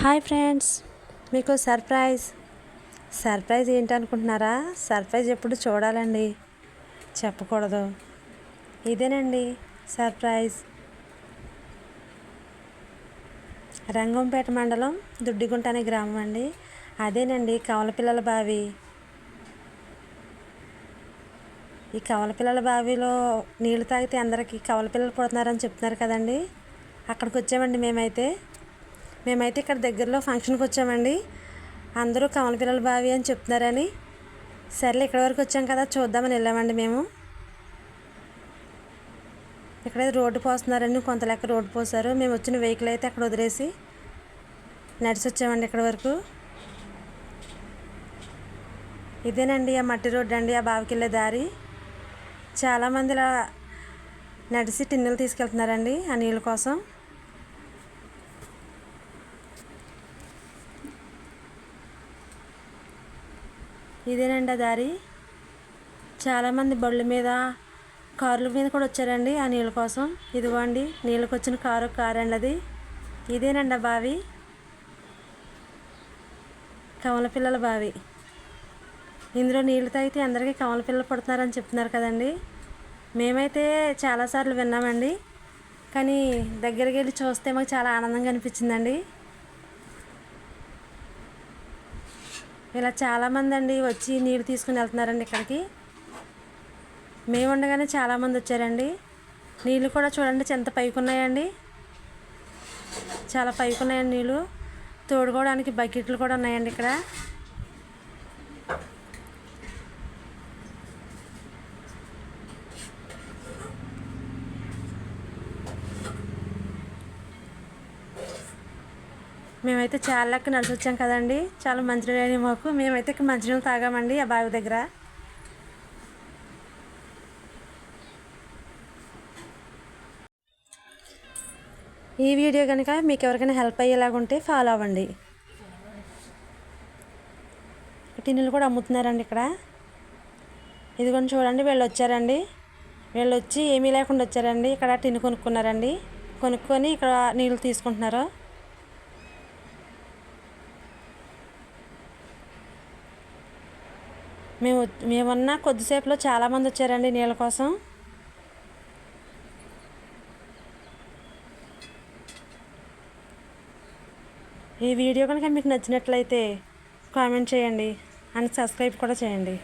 Hi friends మీకు surprise. Surprise ఏంటనుకుంటున్నారా? Surprise ఎప్పుడు చూడాలండి. చెప్పకూడదు. ఇదేనండి సర్ప్రైజ్. రంగంపేట మండలం దుడ్డిగుంట అనే గ్రామం అండి. అదేనండి కవలపిల్లల బావి. ఈ కవలపిల్లల బావిలో నీళ్ళు తాగితే అందరికీ కవలపిల్లలు పుడుతున్నారని చెప్తున్నారు కదండి. అక్కడికి వచ్చామండి మేమైతే. మేమైతే ఇక్కడ దగ్గరలో ఫంక్షన్కి వచ్చామండి. అందరూ కమలపిల్లల బావి అని చెప్తున్నారని. సర్లే ఇక్కడ వరకు వచ్చాం కదా చూద్దామని వెళ్ళామండి మేము. ఇక్కడ రోడ్డు పోస్తున్నారని కొంత లెక్క రోడ్డు పోసారు మేము వచ్చిన వెహికల్ అయితే అక్కడ వదిలేసి నడిచి వచ్చామండి ఇక్కడ వరకు. ఇదేనండి ఆ మట్టి రోడ్డు అండి ఆ బావికి వెళ్ళే దారి. చాలామంది ఇలా నడిచి టిన్నులు తీసుకెళ్తున్నారండి ఆ నీళ్ళ కోసం. ఇదేనండి ఆ దారి? చాలామంది బళ్ళ మీద కార్ల మీద కూడా వచ్చారండి ఆ నీళ్ళ కోసం. ఇదిగోండి నీళ్ళకి వచ్చిన కారు కారు అండి అది ఇదేనండి ఆ బావి? కమల పిల్లల బావి. ఇందులో నీళ్ళు తాగితే అందరికీ కమల పిల్లలు పడుతున్నారని చెప్తున్నారు కదండి. మేమైతే చాలాసార్లు విన్నామండి. కానీ దగ్గరికి వెళ్ళి చూస్తే మాకు చాలా ఆనందంగా అనిపించిందండి. ఇలా చాలామంది అండి వచ్చి నీళ్ళు తీసుకుని వెళ్తున్నారండి ఇక్కడికి. మేము ఉండగానే చాలామంది వచ్చారండి. నీళ్ళు కూడా చూడండి ఎంత పైకి ఉన్నాయండి చాలా పైకి ఉన్నాయండి నీళ్ళు తోడుకోవడానికి బకెట్లు కూడా ఉన్నాయండి ఇక్కడ. మేమైతే చాలా లెక్క నడిచి వచ్చాం కదండి. చాలా మంచినీళ్ళు మాకు. మేమైతే ఇక్కడ మంచినీళ్ళు తాగామండి ఆ బావి దగ్గర. ఈ వీడియో కనుక మీకు ఎవరికైనా హెల్ప్ అయ్యేలాగా ఉంటే ఫాలో అవ్వండి. టిన్నులు కూడా అమ్ముతున్నారండి ఇక్కడ. ఇదిగోండి చూడండి వీళ్ళు వచ్చారండి. వీళ్ళు వచ్చి ఏమీ లేకుండా వచ్చారండి. ఇక్కడ టిన్ను కొనుక్కున్నారండి. కొనుక్కొని ఇక్కడ నీళ్ళు తీసుకుంటున్నారు. మేము మేమున్న కొద్దిసేపులో చాలామంది వచ్చారండి నీళ్ళ కోసం. ఈ వీడియో కనుక మీకు నచ్చినట్లయితే కామెంట్ చేయండి. అండ్ సబ్స్క్రైబ్ కూడా చేయండి.